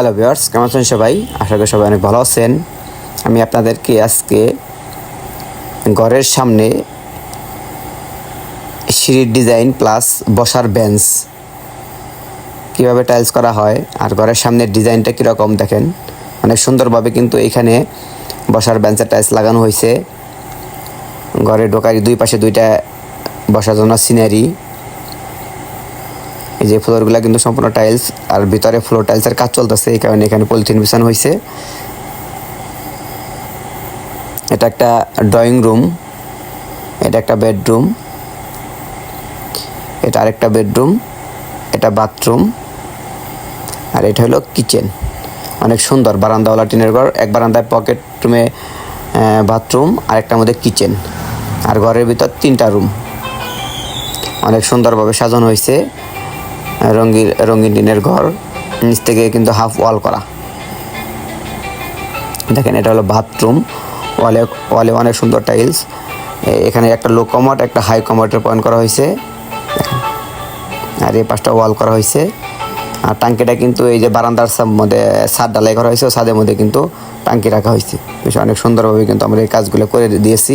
Hello viewers কেমন আছেন সবাই? আশা করি সবাই অনেক ভালো আছেন। আমি আপনাদেরকে আজকে ঘরের সামনে সিঁড়ির ডিজাইন প্লাস বসার বেঞ্চ কীভাবে টাইলস করা হয় আর ঘরের সামনের ডিজাইনটা কীরকম দেখেন। অনেক সুন্দরভাবে কিন্তু এখানে বসার বেঞ্চের টাইলস লাগানো হয়েছে। ঘরে ঢোকারি দুই পাশে দুইটা বসার জন্য সিনারি যে ফ্লোরগুলো কিন্তু সম্পূর্ণ টাইলস আর ভিতরে ফ্লোর টাইলসের কাজ চলতেছে, এই কারণে এখানে পলিথিন বিছানো হয়েছে এটা একটা ড্রয়িং রুম এটা একটা বেডরুম এটা আরেকটা বেডরুম এটা বাথরুম আর এটা হলো কিচেন অনেক সুন্দর, বারান্দাওয়ালা টিনের ঘর, এক বারান্দায় পকেট রুমে বাথরুম আর একটার মধ্যে কিচেন আর ঘরের ভিতর তিনটা রুম অনেক সুন্দরভাবে সাজানো হয়েছে রঙিন রঙিন টিনের ঘর। নিচ থেকে কিন্তু হাফ ওয়াল করা। দেখেন, এটা হলো বাথরুম ওয়ালে ওয়ালে অনেক সুন্দর টাইলস এখানে একটা লো কমোড একটা হাই কমোডের পয়েন্ট করা হয়েছে। আর এই পাঁচটা ওয়াল করা হয়েছে। আর টাঙ্কিটা কিন্তু এই যে বারান্দার মধ্যে, ছাদ ডালাই করা হয়েছে ছাদের মধ্যে কিন্তু টাঙ্কি রাখা হয়েছে। অনেক সুন্দরভাবে কিন্তু আমরা এই কাজগুলো করে দিয়েছি।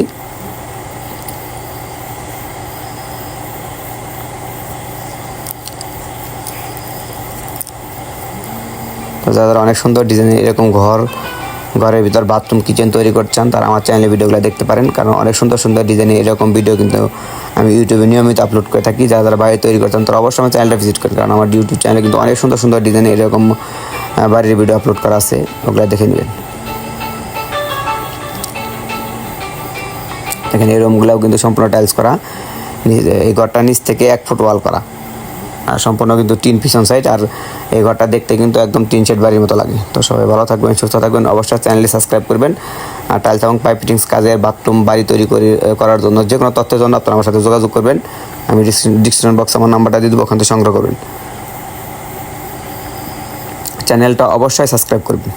যারা অনেক সুন্দর ডিজাইনের এরকম ঘর, ঘরের ভিতর বাথরুম কিচেন তৈরি করছেন, তারা আমার চ্যানেলে ভিডিওগুলো দেখতে পারেন। কারণ অনেক সুন্দর সুন্দর ডিজাইনের এরকম ভিডিও কিন্তু আমি ইউটিউবে নিয়মিত আপলোড করে থাকি। যারা যারা বাইরে তৈরি করতেন তারা অবশ্যই আমার চ্যানেলটা ভিজিট করেন কারণ আমার ইউটিউব চ্যানেলে কিন্তু অনেক সুন্দর সুন্দর ডিজাইনের এরকম বাড়ির ভিডিও আপলোড করা আছে। ওগুলো দেখে নেবেন। দেখেন এই রুমগুলোও কিন্তু সম্পূর্ণ টাইলস করা। এই ঘরটা নিচ থেকে এক ফুট ওয়াল করা। আর সম্পূর্ণ কিন্তু তিন পিছন সাইড আর এই ঘরটা দেখতে কিন্তু একদম তিন শেড বাড়ির মতো লাগে। তো সবাই ভালো থাকবেন, সুস্থ থাকবেন, অবশ্যই চ্যানেলটি সাবস্ক্রাইব করবেন। আর টাইলস এবং পাইপ ফিটিংস কাজের বাথরুম বাড়ি তৈরি করে করার জন্য যে কোনো তথ্যের জন্য আপনারা আমার সাথে যোগাযোগ করবেন। আমি ডিসক্রিপশন বক্সে আমার নাম্বারটা দিয়ে দেবো, ওখান থেকে সংগ্রহ করবেন। চ্যানেলটা অবশ্যই সাবস্ক্রাইব করবেন।